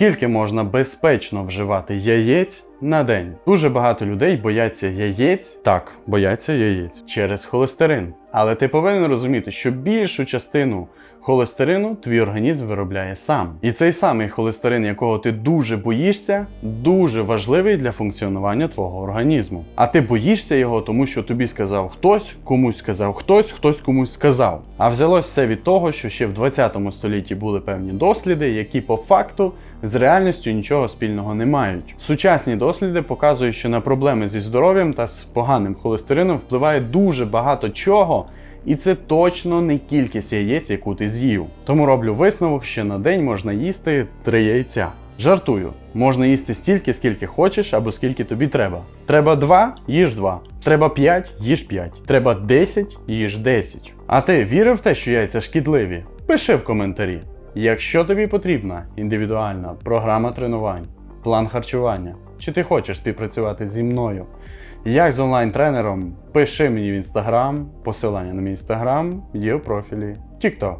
Скільки можна безпечно вживати яєць на день? Дуже багато людей бояться яєць, так, бояться яєць через холестерин. Але ти повинен розуміти, що більшу частину холестерину твій організм виробляє сам. І цей самий холестерин, якого ти дуже боїшся, дуже важливий для функціонування твого організму. А ти боїшся його, тому що тобі сказав хтось, комусь сказав хтось, хтось комусь сказав. А взялось все від того, що ще в 20 столітті були певні досліди, які по факту з реальністю нічого спільного не мають. Сучасні досліди показують, що на проблеми зі здоров'ям та з поганим холестерином впливає дуже багато чого. І це точно не кількість яєць, яку ти з'їв. Тому роблю висновок, що на день можна їсти 3 яйця. Жартую, можна їсти стільки, скільки хочеш або скільки тобі треба. Треба 2, їж 2. Треба 5, їж 5. Треба 10, їж 10. А ти вірив в те, що яйця шкідливі? Пиши в коментарі. Якщо тобі потрібна індивідуальна програма тренувань, план харчування, чи ти хочеш співпрацювати зі мною, як з онлайн-тренером, пиши мені в інстаграм, посилання на мій інстаграм є в профілі TikTok.